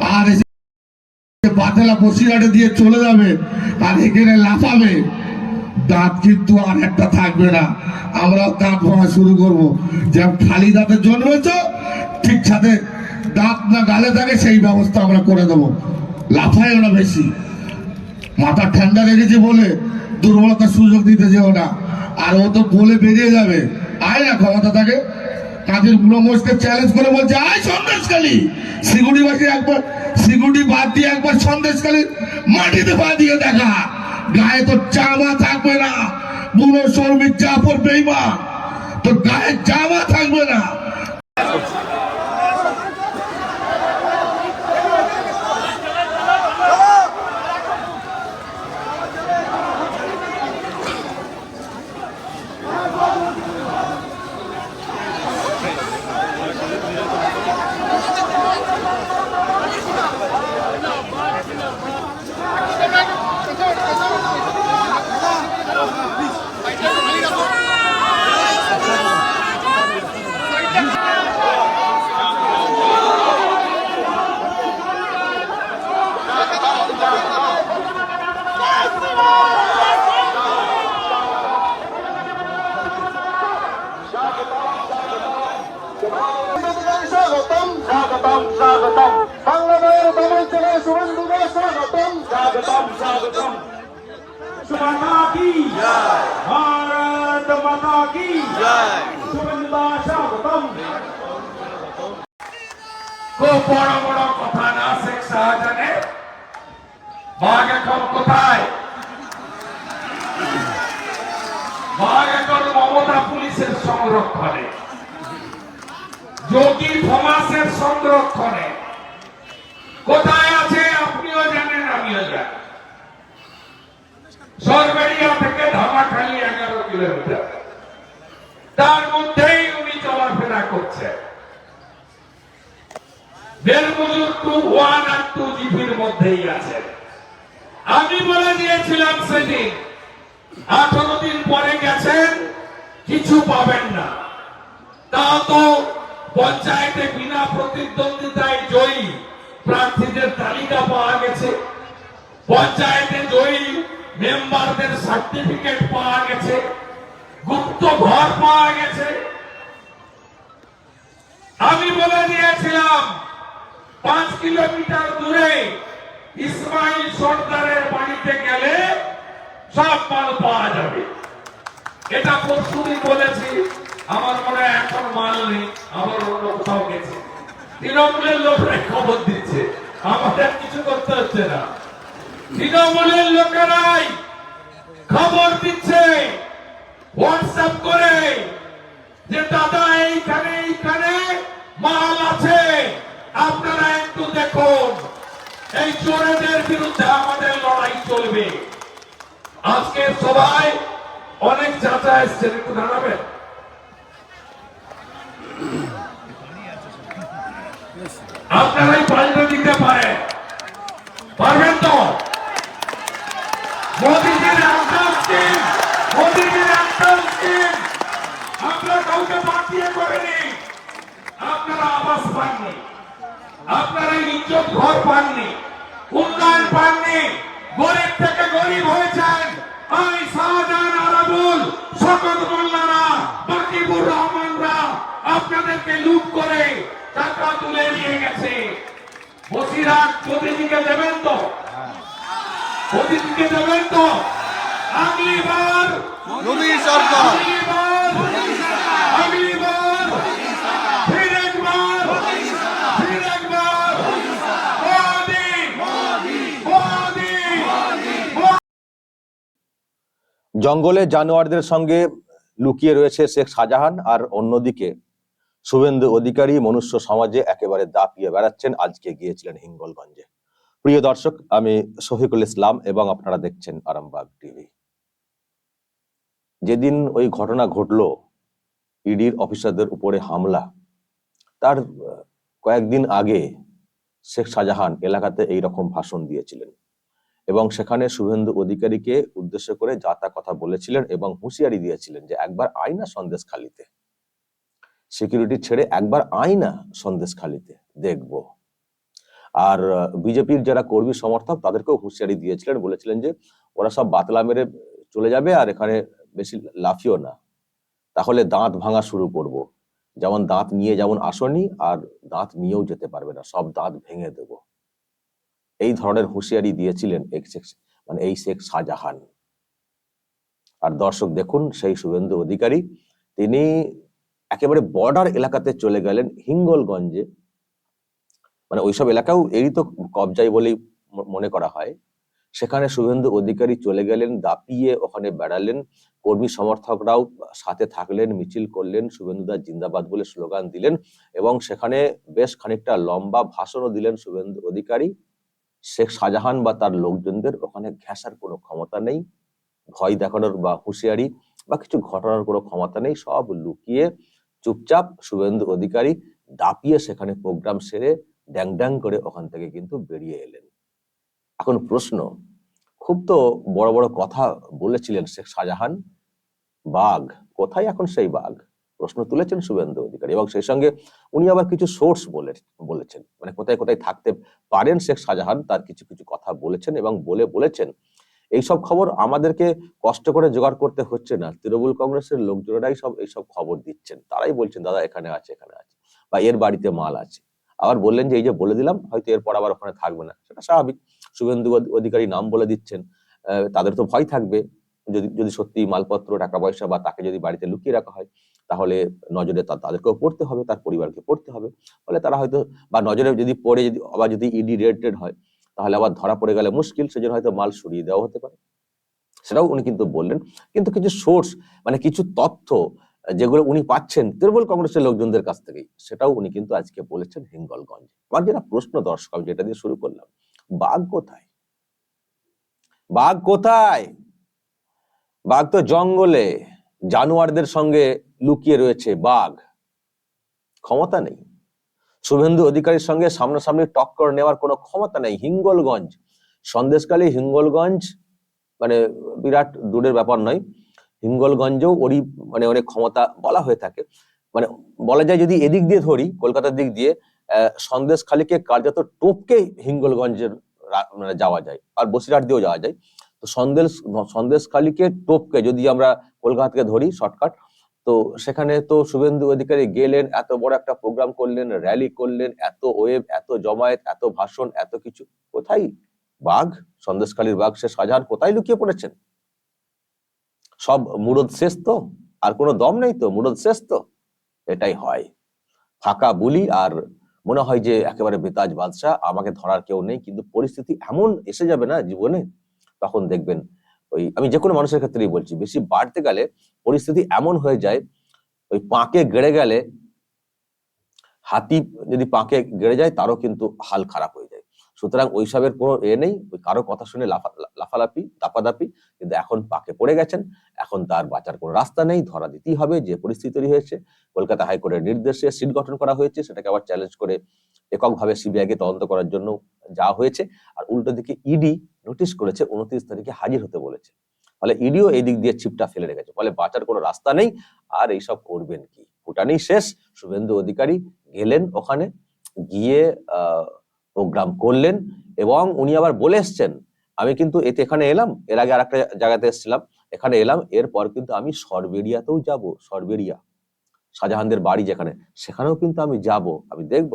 আর বাতেলা বসিরাটে দিয়ে চলে যাবে আর এখানে লাফাবে। দাঁত কিন্তু আর একটা থাকবে না। আমরাও দাঁত ভাঙা শুরু করব। যেমন খালি দাঁতে জন্মেছ, ঠিক সাথে দাঁত না গালে থাকে, সেই ব্যবস্থা আমরা করে দেবো। লাফায় ওরা বেশি। মাথা ঠান্ডা রেখেছে বলে দুর্বলতার সুযোগ দিতে যেও না। আর ও তো বলে বেরিয়ে যাবে। আয় না, ক্ষমতা থাকে। কাজের বুড়ো মোষকে চ্যালেঞ্জ করে বলছে, আয় সন্দেশকালী সিগুড়ি বাসী একবার, সিগুড়ি বাদ দিয়ে একবার সন্দেশকালী মাটিতে পা দিয়ে দেখা। গায়ে তো জামা থাকবে না। বুড়ো শর্মির চাপর বেইমা তো গায়ে জামা থাকবে না। স্বাগতম স্বাগতম সুমাতা কি ভারত মাতা কি সুগন্ধা স্বাগতম খুব বড় বড় কথা না শেখ শাহজানে বাঘ এখন কোথায় বাঘ এখন মমতা পুলিশের সংরক্ষণে যোগী থমাসের সংরক্ষণে কোথায় আছে সরবেরিয়া থেকে ধামাখালি এগারো কিলোমিটার। তার মধ্যেই উনি চলাফেরা করছেন। বেলমজুর টু ওয়ান আর টু জিপির মধ্যেই আছেন। আমি বলে দিয়েছিলাম সেদিন, আঠারো দিন পরে গেছেন, কিছু পাবেন না। তাও তো পঞ্চায়েতে বিনা প্রতিদ্বন্দ্বিতায় জয়ী প্রার্থীদের তালিকা পাওয়া গেছে। পঞ্চায়েতে জয়ী মেম্বারদের সার্টিফিকেট পাওয়া গেছে, গুপ্ত ঘর পাওয়া গেছে। আমি বলে দিয়েছিলাম, পাঁচ কিলোমিটার দূরে ইসমাইল সর্দারের বাড়িতে গেলে সব মাল পাওয়া যাবে। এটা পরশুদিন বলেছি, আমার মনে হয় এখন মাল নেই আমার অন্য কোথাও গেছে। তৃণমূলের লোকরা খবর দিচ্ছে, আমাদের কিছু করতে হচ্ছে না। তৃণমূলের লোকেরাই খবর দিচ্ছে হোয়াটসঅ্যাপ করে যে, দাদা, এইখানে এইখানে মাল আছে। আপনারা একটু দেখুন। এই চোরেদের বিরুদ্ধে আমাদের লড়াই চলবে। আজকে সবাই অনেক চাচা এসছেন, একটু দাঁড়াবেন। আপনারাই পাল্টে দিতে পারেন। পারবেন তো? মোদীজির একটা স্কিম মোদীজির একটা স্কিম আমরা কাউকে পাঠিয়ে করেনি। আপনারা আবাস পাননি। আপনারা ইজ্জত ঘর পাননি। উন্নয়ন পাননি। গরিব থেকে গরিব হয়েছেন। আমি শাহজাহান আরাবুল, শকত মোল্লারা বাকিবুর রহমানরা, আপনাদেরকে লুট করে টাকা তুলে নিয়ে গেছে। বসিরহাট মোদীজিকে দেবেন তো? দেবেন তো। আগলিবার। মোদী সরকার। আগলিবার। আগলিবার। ফির একবার। ফির একবার। মোদি। মোদি। জঙ্গলে জানোয়ারদের সঙ্গে লুকিয়ে রয়েছে শেখ শাহজাহান আর অন্যদিকে শুভেন্দু অধিকারী মনুষ্য সমাজে একেবারে দাপিয়ে বেড়াচ্ছেন। আজকে গিয়েছিলেন হিঙ্গলগঞ্জে। প্রিয় দর্শক, আমি শফিকুল ইসলাম এবং আপনারা দেখছেন আরামবাগ টিভি। যেদিন ওই ঘটনা ঘটলো, ইডির অফিসারদের উপরে হামলা, তার কয়েকদিন আগে শেখ শাহজাহান এলাকাতে এই রকম ভাষণ দিয়েছিলেন এবং সেখানে শুভেন্দু অধিকারীকে উদ্দেশ্য করে যা তা কথা বলেছিলেন এবং হুঁশিয়ারি দিয়েছিলেন যে একবার আয়না সন্দেশ খালিতে। সিকিউরিটি ছেড়ে একবার আয়না সন্দেশ খালিতে দেখব। আর বিজেপির যারা কর্মী সমর্থক তাদেরকেও হুঁশিয়ারি দিয়েছিলেন, বলেছিলেন যে ওরা সব বাতলা মেরে চলে যাবে আর এখানে বেশি লাফিও না। তাহলে দাঁত ভাঙা শুরু করব। যেমন দাঁত নিয়ে যেমন আসনি আর দাঁত নিয়েও যেতে পারবে না, সব দাঁত ভেঙে দেব। এই ধরনের হুঁশিয়ারি দিয়েছিলেন মানে এই শেখ শাহজাহান। আর দর্শক দেখুন, সেই শুভেন্দু অধিকারী, তিনি একেবারে বর্ডার এলাকাতে চলে গেলেন হিঙ্গলগঞ্জে। মানে ওইসব এলাকাও এরই তো কবজাই বলেই মনে করা হয়। সেখানে শুভেন্দু অধিকারী চলে গেলেন, দাপিয়ে ওখানে বেড়ালেন। কর্মী সমর্থকরাও সাথে থাকলেন, মিছিল করলেন শুভেন্দুদা জিন্দাবাদ বলে স্লোগান দিলেন এবং সেখানে বেশ খানিকটা লম্বা ভাষণও দিলেন শুভেন্দু অধিকারী। শেখ শাহজাহান বা তার লোকজনদের ওখানে ঘেঁষার কোনো ক্ষমতা নেই, ভয় দেখানোর বা হুঁশিয়ারি বা কিছু ঘটনার কোনো ক্ষমতা নেই, সব লুকিয়ে চুপচাপ শুভেন্দু অধিকারী দাপিয়ে সেখানে প্রোগ্রাম সেরে ড্যাং ড্যাং করে ওখান থেকে কিন্তু বেরিয়ে এলেন। এখন প্রশ্ন, খুব তো বড় বড় কথা বলেছিলেন শেখ শাহজাহান, বাঘ, কোথায় এখন সেই বাঘ? প্রশ্ন তুলেছেন শুভেন্দু অধিকারী এবং সেই সঙ্গে উনি আবার কিছু সোর্স বলে, বলেছেন মানে কোথায় কোথায় থাকতে পারেন শেখ শাহজাহান, তার কিছু কিছু কথা বলেছেন এবং বলে বলেছেন। এইসব খবর আমাদেরকে কষ্ট করে জোগাড় করতে হচ্ছে না, তৃণমূল কংগ্রেসের লোকজনেরাই সব, এইসব খবর দিচ্ছেন, তারাই বলছেন, দাদা, এখানে আছে এখানে আছে বা এর বাড়িতে মাল আছে। আবার বললেন যে, এই যে বলে দিলাম, হয়তো এরপর আবার ওখানে থাকবে না। সেটা স্বাভাবিক। শুভেন্দু অধিকারী নাম বলে দিচ্ছেন। তাদের তো ভয় থাকবে। যদি যদি সত্যি মালপত্র টাকা পয়সা বা তাকে যদি বাড়িতে লুকিয়ে রাখা হয়, তাহলে নজরে তাদেরকেও পড়তে হবে, তার পরিবারকে পড়তে হবে। ফলে তারা হয়তো, বা নজরে যদি পড়ে, যদি, আবার যদি ইডি রেটেড হয়, তাহলে আবার ধরা পড়ে গেলে মুশকিল। সেজন্য হয়তো মাল সরিয়ে দেওয়া হতে পারে। সেটাও উনি কিন্তু বললেন। কিন্তু কিছু সোর্স মানে কিছু তথ্য যেগুলো উনি পাচ্ছেন তৃণমূল কংগ্রেসের লোকজনদের কাছ থেকেই, সেটাও উনি কিন্তু আজকে বলেছেন হিঙ্গলগঞ্জ। আমার যেটা প্রশ্ন দর্শক, আমি যেটা দিয়ে শুরু করলাম, বাঘ কোথায়? বাঘ কোথায়? বাঘ তো জঙ্গলে, জানোয়ারদের সঙ্গে লুকিয়ে রয়েছে বাঘ। ক্ষমতা নেই। শুভেন্দু অধিকারীর সঙ্গে সামনাসামনি টক্কর নেওয়ার কোনো ক্ষমতা নেই হিঙ্গলগঞ্জ। সন্দেশকালী হিঙ্গলগঞ্জ মানে বিরাট দূরের ব্যাপার নয় হিঙ্গলগঞ্জেও ওরই মানে অনেক ক্ষমতা বলা হয়ে থাকে। মানে বলা যায় যদি এদিক দিয়ে ধরি, কলকাতার দিক দিয়ে সন্দেশখালীকে কার্যত টোপকে হিঙ্গলগঞ্জের মানে যাওয়া যায়, আর বসিরহাট দিয়েও যাওয়া যায়। তো সন্দেশ সন্দেশখালীকে টোপকে যদি আমরা কলকাতা থেকে ধরি শর্টকাট, তো সেখানে তো শুভেন্দু অধিকারী গেলেন, এত বড় একটা প্রোগ্রাম করলেন, র্যালি করলেন, এত ওয়েব, এত জমায়েত, এত ভাষণ, এত কিছু। কোথায় বাঘ? সন্দেশখালীর বাঘ সে শাহজাহান কোথায় লুকিয়ে পড়েছেন? সব মুরদ শেষ তো আর কোনো দম নেই তো? মুরদ শেষ তো এটাই হয়। ফাঁকা বুলি, আর মনে হয় যে একেবারে বেতাজ বাদশাহ, আমাকে ধরার কেউ নেই, কিন্তু পরিস্থিতি এমন এসে যাবে না জীবনে, তখন দেখবেন ওই, আমি যে কোনো মানুষের ক্ষেত্রেই বলছি, বেশি বাড়তে গেলে পরিস্থিতি এমন হয়ে যায়, ওই পাঁকে গেড়ে গেলে, হাতি যদি পাঁকে গেড়ে যায়, তারও কিন্তু হাল খারাপ হয়ে যায়। সুতরাং ওইসবের কোনো এ নেই, ওই কারও কথা শুনে লাফা, লাফালাফি, দাপাদাপি, কিন্তু এখন পাকে পড়ে গেছেন এখন তার বাঁচার কোনো রাস্তা নেই, ধরা দিতেই হবে, যে পরিস্থিতি তৈরি হয়েছে। কলকাতা হাইকোর্টের নির্দেশে সিট গঠন করা হয়েছে, সেটাকে আবার চ্যালেঞ্জ করে এককভাবে সিবিআইকে তদন্ত করার জন্য যাওয়া হয়েছে। আর উল্টো দিকে ইডি নোটিশ করেছে, উনত্রিশ তারিখে হাজির হতে বলেছে। ফলে ইডিও এই দিক দিয়ে ছিপটা ফেলে রেখেছে। ফলে বাঁচার কোনো রাস্তা নেই। আর এইসব করবেন কি? ফুটানি শেষ, শুভেন্দু অধিকারী গেলেন ওখানে, গিয়ে প্রোগ্রাম করলেন এবং উনি আবার বলে এসছেন, আমি কিন্তু এতে এখানে এলাম, এর আগে আর একটা জায়গাতে এসেছিলাম। এখানে এলাম, এরপর কিন্তু আমি সরবেরিয়াতেও যাব সরবেরিয়া শাহজাহানদের বাড়ি যেখানে, সেখানেও কিন্তু আমি যাব, আমি দেখব।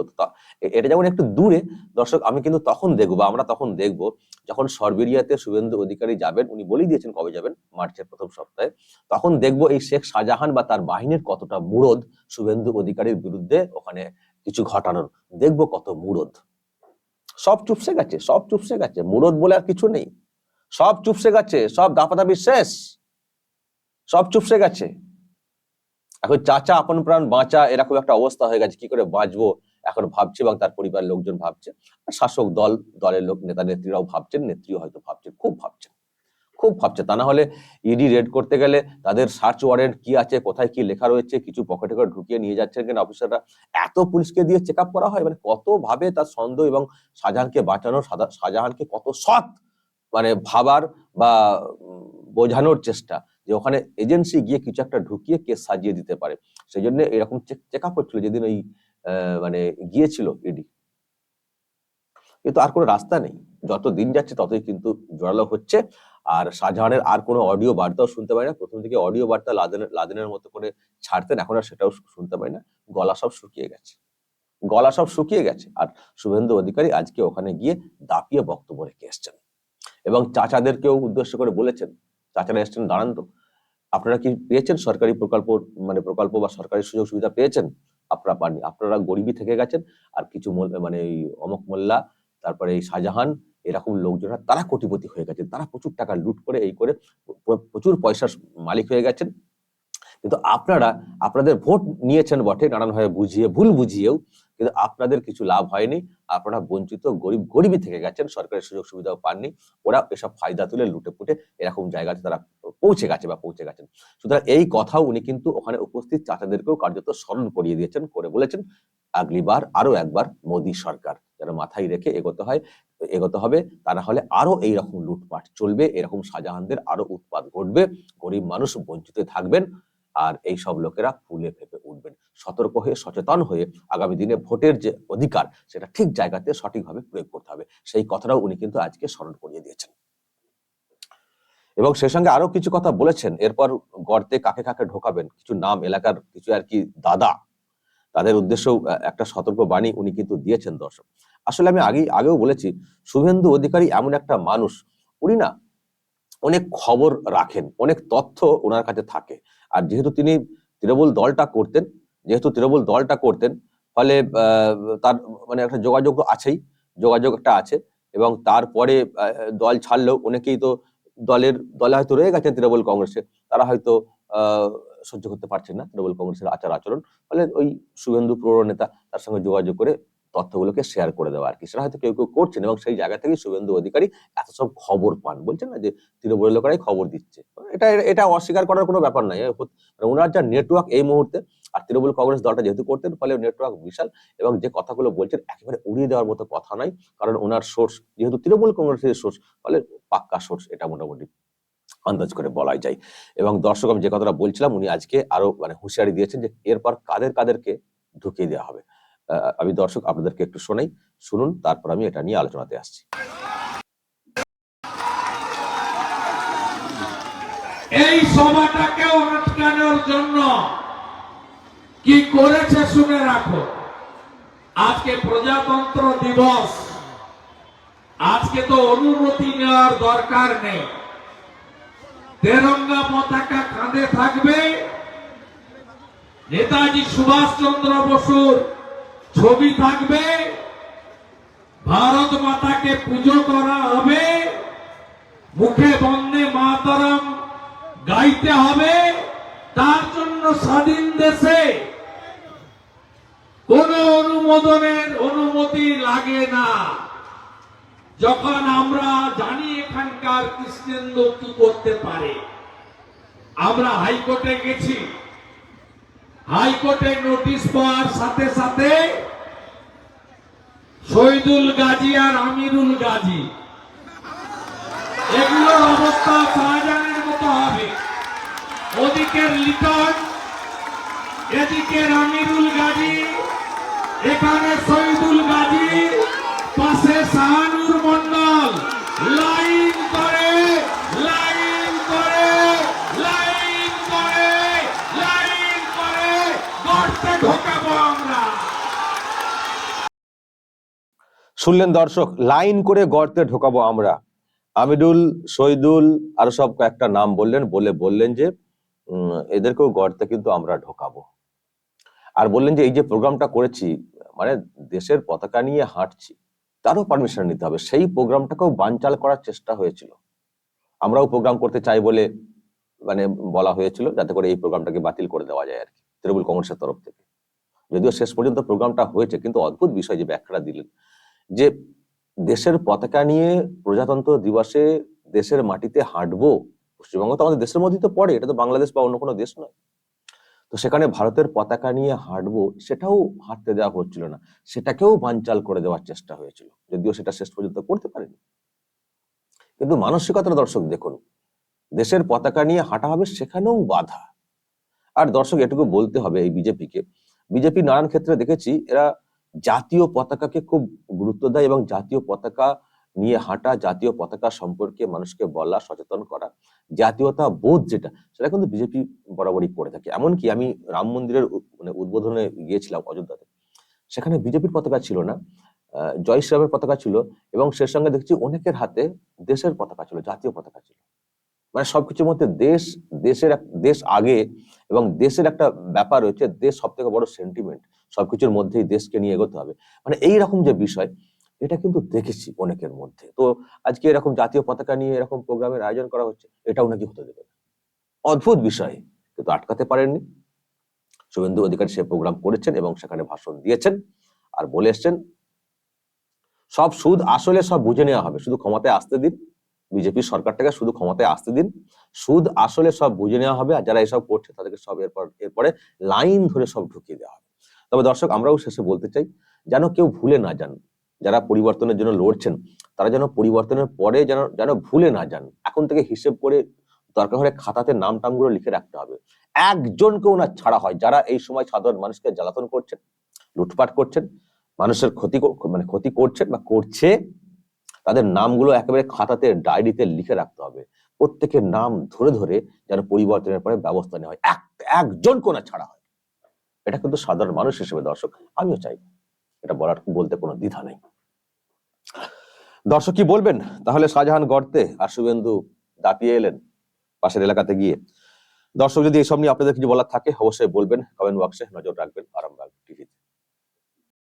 এটা যেমন একটু দূরে, দর্শক, আমি কিন্তু তখন দেখব আমরা তখন দেখব, যখন সরবেরিয়াতে শুভেন্দু অধিকারী যাবেন, উনি বলেই দিয়েছেন কবে যাবেন, মার্চের প্রথম সপ্তাহে, তখন দেখব এই শেখ শাহজাহান বা তার বাহিনীর কতটা মুরদ শুভেন্দু অধিকারীর বিরুদ্ধে ওখানে কিছু ঘটানোর। দেখব কত মুরদ। সব চুপসে গেছে, সব চুপসে গেছে, মুরদ বলে আর কিছু নেই। সব চুপসে গেছে, সব দাপাদাপি শেষ, সব চুপসে গেছে। এখন চাচা, আপন প্রাণ, বাঁচা এরকম একটা অবস্থা হয়ে গেছে, কি করে বাঁচবো? এখন ভাবছে এবং তার পরিবার লোকজন ভাবছে। শাসক দল, দলের লোক, নেতা, নেত্রীরাও ভাবছেন, নেত্রীও হয়তো ভাবছেন খুব ভাবছেন খুব ভাবছে। তা না হলে ইডি রেড করতে গেলে তাদের সার্চ ওয়ারেন্ট কি আছে, কোথায় কি লেখা রয়েছে, কিছু পকেটে করে ঢুকিয়ে নিয়ে যাচ্ছেন কিনা অফিসাররা এত পুলিশকে দিয়ে চেক করা হয় মানে কত ভাবে তার সন্দেহ এবং শাহজাহানকে বাঁচানোর সাদা- শাহজাহানকে কত সৎ মানে ভাবার বা বোঝানোর চেষ্টা যে ওখানে এজেন্সি গিয়ে কিছু একটা ঢুকিয়ে কেস সাজিয়ে দিতে পারে। সেই জন্য এরকম চেক আপ হচ্ছিল যেদিন ওই মানে গিয়েছিল ইডি কিন্তু আর কোনো রাস্তা নেই। যত দিন যাচ্ছে ততই কিন্তু জোরালো হচ্ছে। আর শাহজাহানের আর কোনো অডিও বার্তাও শুনতে পাই না। প্রথম থেকে অডিও বার্তা লাদেনের লাদেনের মতো করে ছাড়তেন, এখন আর সেটাও শুনতে পাই না। গলা সব শুকিয়ে গেছে। গলা সব শুকিয়ে গেছে। আর শুভেন্দু অধিকারী আজকে ওখানে গিয়ে দাপিয়ে বক্তব্য রেখে এসছেন। এবং চাচাদেরকেও উদ্দেশ্য করে বলেছেন, চাচারা এসছেন দাঁড়ান তো আপনারা কি পেয়েছেন সরকারি প্রকল্প মানে প্রকল্প বা সরকারি সুযোগ সুবিধা পেয়েছেন? আপনারা পাননি। আপনারা গরিবই থেকে গেছেন আর কিছু মানে এই অমক মোল্লা, তারপরে এই শাহজাহান, এরকম লোকজনরা, তারা কোটিপতি হয়ে গেছেন। তারা প্রচুর টাকা লুট করে, এই করে প্রচুর পয়সার মালিক হয়ে গেছেন। কিন্তু আপনারা, আপনাদের ভোট নিয়েছেন বটে, নানানভাবে বুঝিয়ে, ভুল বুঝিয়েও কিন্তু আপনাদের কিছু লাভ হয়নি। আপনারা বঞ্চিত, গরিব গরিবই থেকে গেছেন, সরকারের সুযোগ সুবিধাও পাননি। ওরা এসব ফায়দা তুলে লুটে পুটে এরকম জায়গাতে তারা পৌঁছে গেছে বা পৌঁছে গেছেন। সুতরাং এই কথাও উনি কিন্তু ওখানে উপস্থিত চাচাদেরকেও কার্যত স্মরণ করিয়ে দিয়েছেন, করে বলেছেন আগলিবার আরও একবার মোদী সরকার যেন মাথায় রেখে এগোতে হয়, এগোতে হবে। তা না হলে আরও এইরকম লুটপাট চলবে, এরকম শাহজাহানদের আরও উৎপাদ ঘটবে। গরিব মানুষ বঞ্চিত থাকবেন আর এই সব লোকেরা ফুলে ফেপে উঠবেন। সতর্ক হয়ে সচেতন হয়ে আগামী দিনে ভোটের যে অধিকার সেটা ঠিক জায়গাতে সঠিকভাবে প্রয়োগ করতে হবে। সেই কথাটাও উনি কিন্তু আজকে স্মরণ করিয়ে দিয়েছেন। এবং সেই সঙ্গে আরও কিছু কথা বলেছেন। এরপর গর্তে কাকে কাকে ঢোকাবেন কিছু নাম এলাকার কিছু আর কি দাদা তাদের উদ্দেশ্যেও আহ, একটা সতর্ক বাণী উনি কিন্তু দিয়েছেন দর্শক। আসলে আমি আগেই আগেও বলেছি শুভেন্দু অধিকারী এমন একটা মানুষ উনি না অনেক খবর রাখেন অনেক তথ্য ওনার কাছে থাকে। আর যেহেতু তিনি তৃণমূল দলটা করতেন, যেহেতু তৃণমূল দলটা করতেন, ফলে তার মানে একটা যোগাযোগ আছেই, যোগাযোগ একটা আছে এবং তারপরে দল ছাড়লেও অনেকেই তো দলের, দলে হয়তো রয়ে গেছেন তৃণমূল কংগ্রেসে, তারা হয়তো সহ্য করতে পারছেন না তৃণমূল কংগ্রেসের আচার আচরণ, ফলে ওই শুভেন্দু প্রৌঢ় নেতা তার সঙ্গে যোগাযোগ করে তথ্যগুলোকে শেয়ার করে দেওয়া আর কি। সেটা হয়তো কেউ কেউ করছেন এবং সেই জায়গা থেকে শুভেন্দু অধিকারী এত সব খবর পান। বলছেন না যে তৃণমূলের লোকেরাই খবর দিচ্ছে। এটা এটা অস্বীকার করার কোনো ব্যাপার নাই। মানে ওনার যা নেটওয়ার্ক এই মুহূর্তে, আর তৃণমূল কংগ্রেস দলটা যেহেতু করতেন, ফলে নেটওয়ার্ক বিশাল এবং যে কথাগুলো বলছেন একেবারে উড়িয়ে দেওয়ার মতো কথা নয়, কারণ ওনার সোর্স যেহেতু তৃণমূল কংগ্রেসের সোর্স ফলে পাক্কা সোর্স এটা মোটামুটি আন্দাজ করে বলাই যায়। এবং দর্শক, আমি যে কথাটা বলছিলাম, উনি আজকে আরও মানে হুঁশিয়ারি দিয়েছেন যে এরপর কাদের, কাদেরকে ঢুকিয়ে দেওয়া হবে। আমি দর্শক, আপনাদেরকে একটু শোনাই, শুনুন, তারপর আমি এটা নিয়ে আলোচনাতে আসছি। এই সভাটাকেও আটকানোর জন্য কি করেছে শুনে রাখো। আজকে প্রজাতন্ত্র দিবস। আজকে তো অনুমতি নেওয়ার দরকার নেই। তেরঙ্গা পতাকা কাঁধে থাকবে। নেতাজি সুভাষচন্দ্র বসুর ছবি থাকবে। ভারত মাতাকে পুজো করা হবে। মুখে বন্দে মাতরম গাইতে হবে। তার জন্য স্বাধীন দেশে কোন অনুমোদনের অনুমতি লাগে না। যখন আমরা জানি এখানকার কৃষ্ণেন্দু কি করতে পারে, আমরা হাইকোর্টে গেছি। হাইকোর্টে নোটিশ পাওয়ার সাথে সাথে শহীদুল গাজী আর আমিরুল গাজী। এগুলোর অবস্থা শাহজাহানের মতো হবে। ওদিকের লিটন, এদিকের আমিরুল গাজী, এখানে শহীদুল গাজী, পাশে শাহানুর মন্ডল লাইন করে লাইন করে লাইন করে লাইন করে গর্তে ঢোকাবো আমরা শুনলেন দর্শক, লাইন করে গর্তে ঢোকাবো আমরা। আমিরুল শহীদুল, আরও সব কয়েকটা নাম বললেন, বলে বললেন যে এদেরকেও গর্তে কিন্তু আমরা ঢোকাবো। আর বললেন যে, এই যে প্রোগ্রামটা করেছি মানে দেশের পতাকা নিয়ে হাঁটছি, তারও পারমিশন নিতে হবে। সেই প্রোগ্রামটাকেও বানচাল করার চেষ্টা হয়েছিল। আমরাও প্রোগ্রাম করতে চাই বলে মানে বলা হয়েছিল, যাতে করে এই প্রোগ্রামটাকে বাতিল করে দেওয়া যায় আর কি, তৃণমূল কংগ্রেসের তরফ থেকে। যদিও শেষ পর্যন্ত প্রোগ্রামটা হয়েছে, কিন্তু অদ্ভুত বিষয় যে ব্যাখ্যাটা দিলেন। যে দেশের পতাকা নিয়ে প্রজাতন্ত্র দিবসে দেশের মাটিতে হাঁটবো, পশ্চিমবঙ্গ তো আমাদের দেশের মধ্যেই তো পড়ে, এটা তো বাংলাদেশ বা অন্য কোনো দেশ নয়। তো সেখানে ভারতের পতাকা নিয়ে হাঁটবো, সেটাও হাঁটতে দেওয়া হচ্ছিল না। সেটাকেও বানচাল করে দেওয়ার চেষ্টা হয়েছিল, যদিও সেটা শেষ পর্যন্ত করতে পারেনি। কিন্তু মানসিকতার দর্শক, দেখুন, দেশের পতাকা নিয়ে হাঁটা হবে সেখানেও বাধা। আর দর্শক, এটুকু বলতে হবে এই বিজেপিকে। বিজেপি নানান ক্ষেত্রে দেখেছি, এরা জাতীয় পতাকাকে খুব গুরুত্ব দেয় এবং জাতীয় পতাকা নিয়ে হাঁটা, জাতীয় পতাকা সম্পর্কে মানুষকে বলা, সচেতন করা, জাতীয়তা বোধ যেটা, সেটা কিন্তু বিজেপি বরাবরই করে থাকে। এমনকি আমি রাম মন্দিরের মানে উদ্বোধনে গিয়েছিলাম অযোধ্যাতে। সেখানে বিজেপির পতাকা ছিল না জয় পতাকা ছিল এবং সে সঙ্গে দেখছি অনেকের হাতে দেশের পতাকা ছিল, জাতীয় পতাকা ছিল। মানে সবকিছুর মধ্যে দেশ, দেশের দেশ আগে এবং দেশের একটা ব্যাপার রয়েছে দেশ সব থেকে বড় সেন্টিমেন্ট সবকিছুর মধ্যেই দেশকে নিয়ে এগোতে হবে। মানে এই রকম যে বিষয়, এটা কিন্তু দেখেছি অনেকের মধ্যে। তো আজকে এরকম জাতীয় পতাকা নিয়ে এরকম প্রোগ্রামের আয়োজন করা হচ্ছে, এটাও নাকি হতে দেবে অদ্ভুত বিষয়, কিন্তু আটকাতে পারেননি। শুভেন্দু অধিকারী সে প্রোগ্রাম করেছেন এবং সেখানে ভাষণ দিয়েছেন আর বলে এসছেন, সব সুদ আসলে সব বুঝে নেওয়া হবে, শুধু ক্ষমতায় আসতে দিন। বিজেপি সরকারটাকে শুধু ক্ষমতায় আসতে দিন। সুদ আসলে সব বুঝে নেওয়া হবে আর যারা এসব করছে তাদেরকে সব এরপর, এরপরে লাইন ধরে সব ঢুকিয়ে দেওয়া হবে। তবে দর্শক, আমরাও শেষে বলতে চাই, যেন কেউ ভুলে না যান। যারা পরিবর্তনের জন্য লড়ছেন, তারা যেন পরিবর্তনের পরে যেন যেন ভুলে না যান। এখন থেকে হিসেব করে দরকার হলে খাতাতে নাম টামগুলো লিখে রাখতে হবে। একজনকেও না ছাড়া হয়। যারা এই সময় সাধারণ মানুষকে জ্বালাতন করছেন, লুটপাট করছেন, মানুষের ক্ষতি মানে ক্ষতি করছেন বা করছে, তাদের নামগুলো একেবারে খাতাতে, ডায়েরিতে লিখে রাখতে হবে। প্রত্যেকের নাম ধরে ধরে যেন পরিবর্তনের পরে ব্যবস্থা নেওয়া হয়। এক একজন কোনা ছাড়া হয়। এটা কিন্তু সাধারণ মানুষ হিসেবে দর্শক, আমিও চাই। এটা বলার বলতে কোনো দ্বিধা নেই। দর্শক কি বলবেন? তাহলে শাহজাহান গর্তে আর শুভেন্দু দাপিয়ে এলেন পাশের এলাকাতে গিয়ে। দর্শক যদি এসব নিয়ে আপনাদের কিছু বলার থাকে, অবশ্যই বলবেন। কমেন্ট বক্সে নজর রাখবেন আরামবাগ টিভিতে।